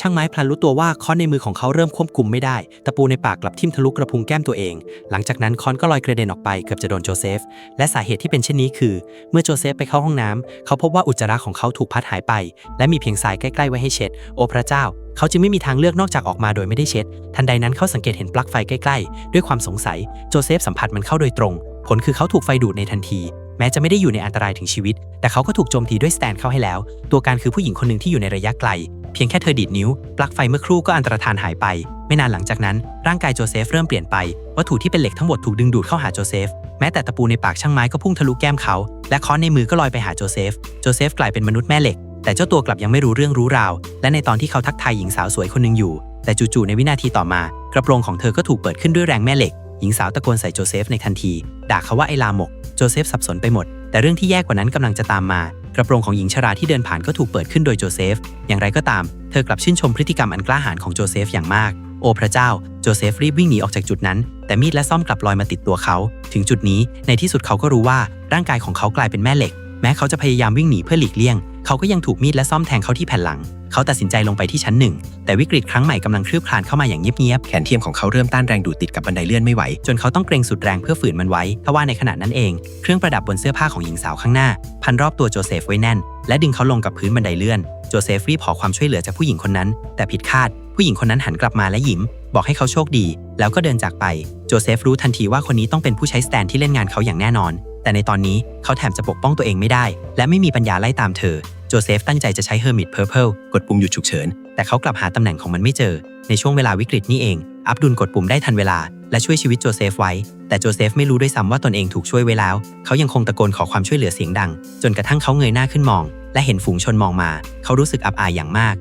ช่างไม้พลันรู้ตัวว่าค้อนในมือของเขาเริ่มควบคุมไม่ได้ ตะปูในปากกลับทิ่มทะลุกระพุ้งแก้มตัวเอง หลังจากนั้นค้อนก็ลอยกระเด็นออกไปเกือบจะโดนโจเซฟ และสาเหตุที่เป็นเช่นนี้คือ เมื่อโจเซฟไปเข้าห้องน้ำเขาพบว่าอุจจาระของเขาถูกพัดหายไป และมีเพียงทรายใกล้ๆไว้ให้เช็ด โอพระเจ้า เขาจึงไม่มีทางเลือกนอกจากออกมาโดยไม่ได้เช็ด ทันใดนั้นเขาสังเกตเห็นปลั๊กไฟใกล้ๆ ด้วยความสงสัย โจเซฟสัมผัสมันเข้าโดยตรง ผลคือเขาถูกไฟดูดในทันทีแม้จะไม่ได้อยู่ในอันตรายถึงชีวิต แต่เขาก็ถูกโจมตีด้วยสแตนเข้าให้แล้ว ตัวการคือผู้หญิงคนหนึ่งที่อยู่ในระยะไกล เพียงแค่เธอดีดนิ้ว ปลั๊กไฟเมื่อครู่ก็อันตรธานหายไป ไม่นานหลังจากนั้น ร่างกายโจเซฟเริ่มเปลี่ยนไป วัตถุที่เป็นเหล็กทั้งหมดถูกดึงดูดเข้าหาโจเซฟ แม้แต่ตะปูในปากช่างไม้ก็พุ่งทะลุแก้มเขา และค้อนในมือก็ลอยไปหาโจเซฟ โจเซฟกลายเป็นมนุษย์แม่เหล็ก แต่เจ้าตัวกลับยังไม่รู้เรื่องรู้ราว และในตอนที่เขาทักทายหญิงสาวสวยคนหนึ่งอยู่ แต่จู่ๆในวินาทีต่อมา กระโปรงของเธอก็ถูกเปิดขึ้นด้วยแรงแม่เหล็ก หญิงสาวตะโกนใส่โจเซฟในทันที ด่าเขาว่าไอ้ลามก โจเซฟสับสนไปหมด แต่เรื่องที่แย่กว่านั้นกำลังจะตามมา กระโปรงของหญิงชราที่เดินผ่านก็ถูกเปิดขึ้นโดยโจเซฟ อย่างไรก็ตาม เธอกลับชื่นชมพฤติกรรมอันกล้าหาญของโจเซฟอย่างมาก โอ้พระเจ้า โจเซฟรีบวิ่งหนีออกจากจุดนั้น แต่มีดและซ่อมกลับลอยมาติดตัวเขา ถึงจุดนี้ในที่สุดเขาก็รู้ว่าร่างกายของเขากลายเป็นแม่เหล็ก แม้เขาจะพยายามวิ่งหนีเพื่อหลีกเลี่ยง เขาก็ยังถูกมีดและซ่อมแทงเข้าที่แผ่นหลัง เขาตัดสินใจลงไปที่ชั้นหนึ่ง แต่วิกฤตครั้งใหม่กำลังคลืบคลานเข้ามาอย่างเงียบๆ แขนเทียมของเขาเริ่มต้านแรงดูดติดกับบันไดเลื่อนไม่ไหว จนเขาต้องเกรงสุดแรงเพื่อฝืนมันไว้ ทว่าในขณะนั้นเอง เครื่องประดับบนเสื้อผ้าของหญิงสาวข้างหน้า พันรอบตัวโจเซฟไว้แน่น และดึงเขาลงกับพื้นบันไดเลื่อน โจเซฟรีบขอความช่วยเหลือจากผู้หญิงคนนั้น แต่ผิดคาด ผู้หญิงคนนั้นหันกลับมาและยิ้ม บอกให้เขาโชคดี แล้วก็เดินจากไป โจเซฟรู้ทันทีว่าคนนี้ต้องเป็นผู้ใช้สแตนที่เล่นงานเขาอย่างแน่นอน แต่ในตอนนี้เขาแถมจะปกป้องตัวเองไม่ได้ และไม่มีปัญญาไล่ตามเธอ โจเซฟตั้งใจจะใช้เฮอร์มิตเพอร์เพลกดปุ่มหยุดฉุกเฉิน แต่เขากลับหาตำแหน่งของมันไม่เจอ ในช่วงเวลาวิกฤตนี่เอง อับดุลกดปุ่มได้ทันเวลา และช่วยชีวิตโจเซฟไว้ แต่โจเซฟไม่รู้ด้วยซ้ำว่าตนเองถูกช่วยไว้แล้ว เขายังคงตะโกนขอความช่วยเหลือเสียงดัง จนกระทั่งเขาเงยหน้าขึ้นมอง และเห็นฝูงชนมองมา เขารู้สึกอับอายอย่างมาก